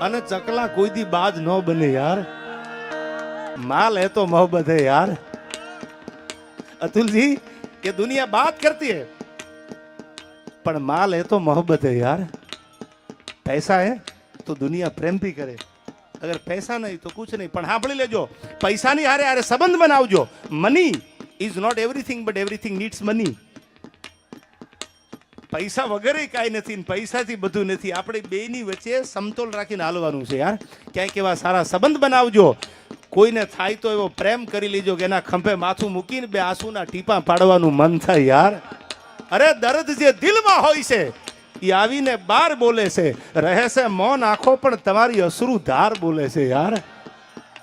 અને ચકલા કોઈ દી બાજ ન બને યાર. માલ હે તો મોહબ્બત હે યાર. અતુલજી, કે દુનિયા બાત કરતી હે? પણ માલ હે તો મોહબ્બત હે યાર. પૈસા હે તો દુનિયા પ્રેમ ભી કરે. અગર પૈસા નહીં તો કુછ નહીં. પણ સાંભળી લેજો, પૈસાની હારે હારે સંબંધ બનાવજો. Money is not everything but everything needs money પૈસા વગરે કાંઈ નથી ને પૈસાથી બધું નથી. આપણે બેની વચ્ચે સમતોલ રાખીને હાલવાનું છે યાર. ક્યાંક એવા સારા સંબંધ બનાવજો. કોઈને થાય તો એવો પ્રેમ કરી લેજો કે એના ખંભે માથું મૂકીને બે આંસુના ટીપા પાડવાનું મન થાય યાર. અરે દર્દ જે દિલમાં હોય છે એ આવીને બાર બોલે છે. રહે છે મૌન આંખો, પણ તમારી અસરુ ધાર બોલે છે યાર.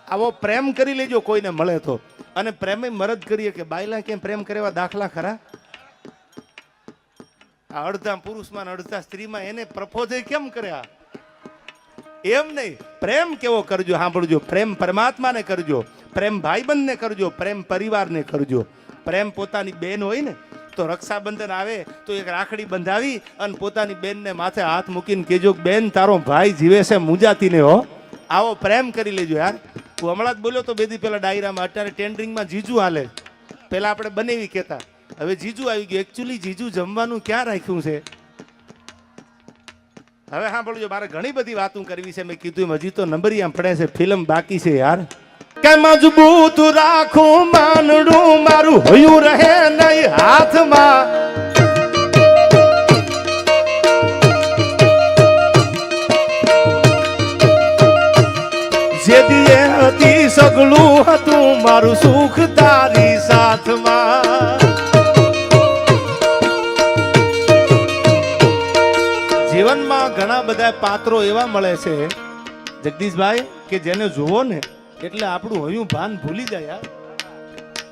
આવો પ્રેમ કરી લેજો કોઈને મળે તો. અને પ્રેમે મરદ કરીએ કે બાયલા કેમ પ્રેમ કરેવા દાખલા ખરા? આ અડધા પુરુષમાં અડધા સ્ત્રીમાં એને પ્રપોઝે કેમ કર્યા? એમ નહીં. પ્રેમ કેવો કરજો, સાંભળજો. પ્રેમ પરમાત્માને કરજો. પ્રેમ ભાઈબંધને કરજો. પ્રેમ પરિવારને કરજો. પ્રેમ પોતાની બેન હોય ને, તો રક્ષાબંધન આવે, તો એક રાખડી બંધાવી અને પોતાની બેનને માથે હાથ મૂકીને કહેજો બેન, તારો ભાઈ જીવે છે મુંજાતીને, હો. આવો પ્રેમ કરી લેજો યાર. હું હમણાં જ બોલ્યો તો બેદી પેલા ડાયરામાં, અત્યારે ટેન્ડરિંગમાં જીજુ હાલે. પેલા આપણે બનેવી કહેતા. હવે જીજુ આવી ગયું. એકચ્યુઅલી જીજુ જમવાનું ક્યાં રાખ્યું છે? હવે હા સાંભળજો, મારે ઘણી બધી વાતો કરવી છે. મેં કીધું હજી તો નંબરિયા પડે છે. ફિલ્મ બાકી છે યાર. મજબૂત રાખું માનડું મારું? હોયું રહે નહીં હાથમાં. જે દીએ હતી, સગલું હતું, મારું સુખ તારી સાથમાં. જીવનમાં ઘણા બધા પાત્રો એવા મળે છે, જગદીશભાઈ, કે જેને જુઓ ને, એટલે આપણું હયું ભાન ભૂલી જાય યાર.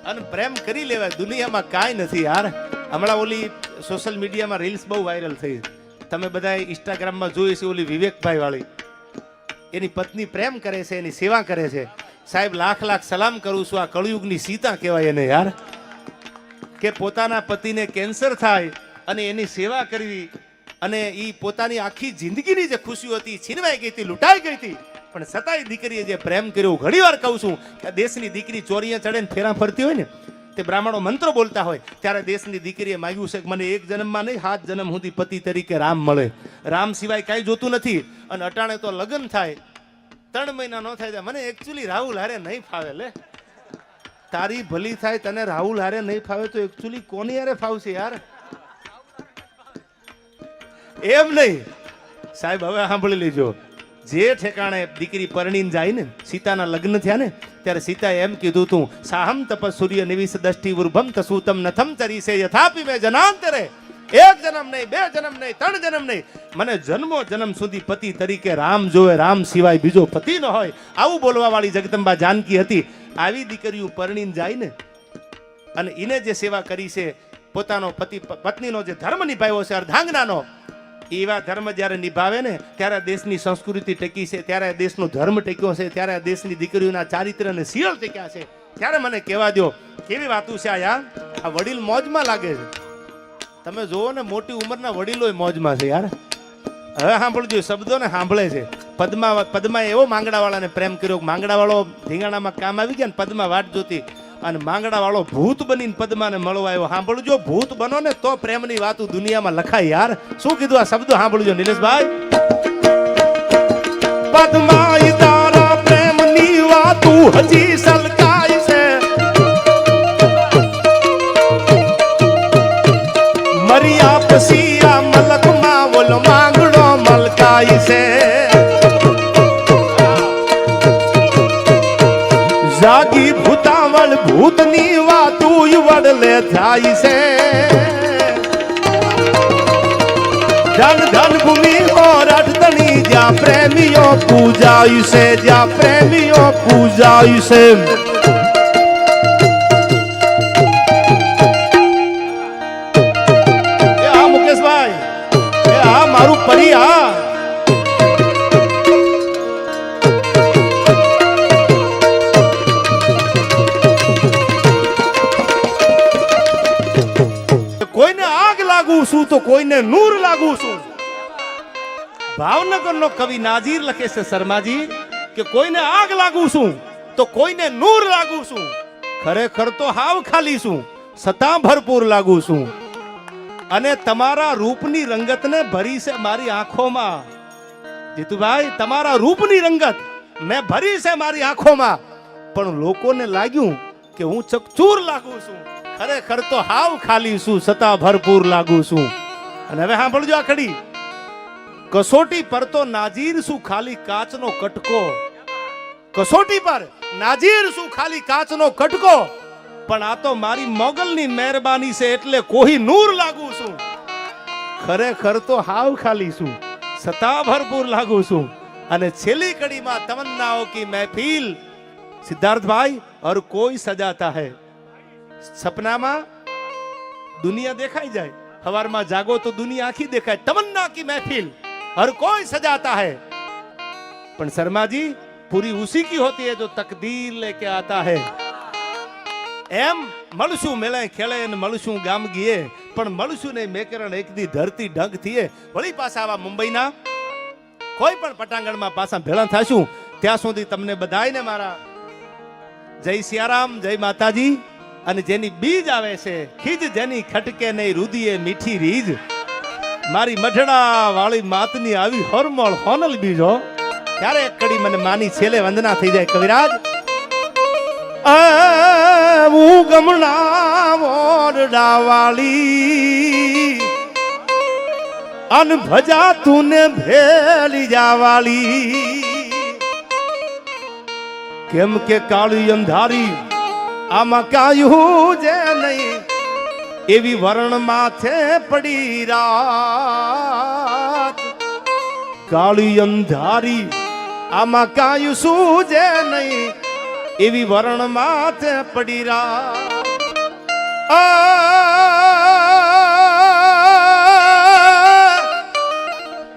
અને પ્રેમ કરી લેવાય, દુનિયામાં કાંઈ નથી યાર. હમણાં ઓલી સોશિયલ મીડિયામાં રીલ્સ બહુ વાયરલ થઈ. તમે બધા ઇન્સ્ટાગ્રામમાં જોઈ છે ઓલી વિવેકભાઈ વાળી. એની પત્ની પ્રેમ કરે છે, એની સેવા કરે છે. સાહેબ, લાખ લાખ સલામ કરું છું આ કળયુગની સીતા કહેવાય એને યાર. કે પોતાના પતિને કેન્સર થાય અને એની સેવા કરવી અને એ પોતાની આખી જિંદગીની જે ખુશીઓ હતી, છીનવાઈ ગઈ હતી, લૂંટાઈ ગઈ હતી. પણ છતાંય દીકરીએ જે પ્રેમ કર્યો ઘણી વાર કહું છું કે દેશની દીકરી ચોરીએ ચડે ને ફેરા ફરતી હોય ને, તે બ્રાહ્મણો મંત્રો બોલતા હોય, ત્યારે દેશની દીકરીએ માગ્યું છે કે મને એક જન્મમાં નહીં સાત જન્મ સુધી પતિ તરીકે રામ મળે. રામ સિવાય કાંઈ જોતું નથી. અને અટાણે તો લગ્ન થાય. ત્રણ મહિના ન થાય મને એકચ્યુઅલી રાહુલ હારે નહીં ફાવે, લે. તારી ભલી થાય તને રાહુલ હારે નહીં ફાવે તો એકચ્યુઅલી કોની હારે ફાવશે યાર? એમ નહીં. સાહેબ, હવે સાંભળી લેજો. જે ઠેકાણે દીકરી પરણીને જાય ને, સીતાના લગ્ન થયા ને, ત્યારે સીતાએ એમ કીધું તું, સાહમ તપ સૂર્ય નિવિસ દષ્ટિ ઉર્ભમ તસુતમ નથમ તરીસે યથાપી મેં જનાંતરે. એક જન્મ નહીં, બે જન્મ નહીં, ત્રણ જન્મ નહીં. મને જન્મો જન્મ સુધી પતિ તરીકે રામ જોવે, રામ સિવાય બીજો પતિ ન હોય. આવું બોલવા વાળી જગદંબા જાનકી હતી. આવી દીકરીઓ પરણીને જાય ને, અને એને જે સેવા કરી છે, પોતાનો પતિ, પત્નીનો જે ધર્મ નિભાવ્યો છે, અર્ધાંગનાનો એવા ધર્મ જ્યારે નિભાવે ને, ત્યારે દેશની સંસ્કૃતિ ટકી છે, ત્યારે દેશનો ધર્મ ટક્યો છે, ત્યારે દેશની દીકરીઓના ચારિત્ર અને સિયલ ટક્યા છે. ત્યારે મને કહેવા દો કેવી વાતું છે આ યાર? આ વડીલ મોજમાં લાગે છે. તમે જુઓ ને, મોટી ઉંમરના વડીલો મોજમાં છે યાર. હવે સાંભળજો શબ્દોને સાંભળે છે. પદ્મા પદ્મા એવો માંગડાવાળાને પ્રેમ કર્યો માંગડાવાળો ધીંગાણામાં કામ આવી ગયા ને, પદ્મા વાટ જોતી અને માંગડાવાળો ભૂત બનીને પદ્માને મળવા આવ્યો. સાંભળજો, ભૂત બનો ને તો પ્રેમની વાતું દુનિયામાં લખાય યાર. શું કીધું આ શબ્દ? સાંભળજો, નિલેશભાઈ. પદ્માઈ તારા પ્રેમની વાતું હજી સલકાય છે. મરિયા પછી મલકમાં ઓલો ભૂતની વાતું વડલે થાય છે. ધન ધન ભૂમિ મોરઠતણી જ્યાં પ્રેમીઓ પૂજાયું છે, જ્યાં પ્રેમીઓ પૂજાયું છે. લાગુ છું તો કોઈને નૂર લાગુ છું. ભાવનગરનો કવિ નાજીર લખે છે, શર્માજી, કે કોઈને આગ લાગુ છું તો કોઈને નૂર લાગુ છું. ખરેખર તો હાવ ખાલી છું, સતા ભરપૂર લાગુ છું. અને તમારા રૂપની રંગતને ભરી છે મારી આંખોમાં. જીતુભાઈ, તમારા રૂપની રંગત મેં ભરી છે મારી આંખોમાં. પણ લોકોને લાગ્યું કે હું ચકચૂર લાગુ છું. ખરેખર તો હાવ ખાલી છું, સતા ભરપૂર લાગુ છું. અને હવે સાંભળજો આ ખડી કસોટી પર તો નાજીર શું ખાલી કાચનો કટકો? કસોટી પર નાજીર શું ખાલી કાચનો કટકો? પણ આ તો મારી મોગલની મહેરબાની છે એટલે કોઈ નૂર લાગુ છું. ખરેખર તો હાવ ખાલી છું, સતા ભરપૂર લાગુ છું. અને છેલ્લી કડીમાં તમન્નાઓ કી મહેફિલ. સિદ્ધાર્થભાઈ और કોઈ સજાતા હૈ. સપનામાં દુનિયા દેખાઈ જાય. હવારમાં જાગો તો દુનિયા આખી દેખાય. તમન્ના કી મહેફિલ. હર કોઈ સજાતા હૈ. પણ શર્માજી, પૂરી ઉસી કી હોતી હૈ જો તકદીર લેકે આતા હૈ. એમ મળશું મેલે ખેલે ને મળશું ગામ ગીએ. પણ મળશું નહીં મેકરણ એકદી ધરતી ઢંગ થઈએ વળી પાછા આવા મુંબઈના કોઈ પણ પટાંગણમાં પાછા ભેળા થશું. ત્યાં સુધી તમને બધાય ને મારા જય સિયારામ, જય માતાજી. અને જેની બીજ આવે છે, ખીજ જેની ખટકે નહીં, રુદીએ મીઠી રીજ. મારી મઢડા વાળી માતની આવી હરમળ હોનલ બીજો ત્યારે એક કડી મને માની છેલ્લે વંદના થઈ જાય, કવિરાજ? હું ગમણા મોરડા વાળી અન ભજા તુને ભેલી જાવાળી. કેમ કે કાળી અંધારી આમાં કાયું જે નહીં. એવી વરણ માથે પડી રાત. કાળી અંધારી આમાં કાયું સૂજે નહીં. એવી વરણ માથે પડી રાત.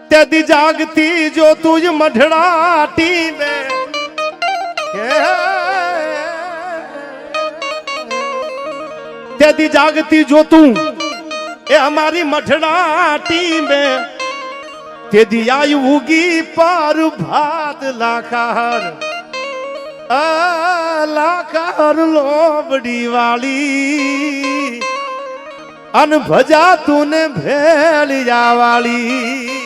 ત્યાંથી જાગતી જો તુજ મઢડાટી બે ત્યાંથી જાગતી જોતું એ અમારી મઠડાટી મે. તેથી આયુ ઉગી પાર ભાત લાખાર. લાખાર લોબડી વાળી. અન ભજા તું ને ભેલિયા વાળી.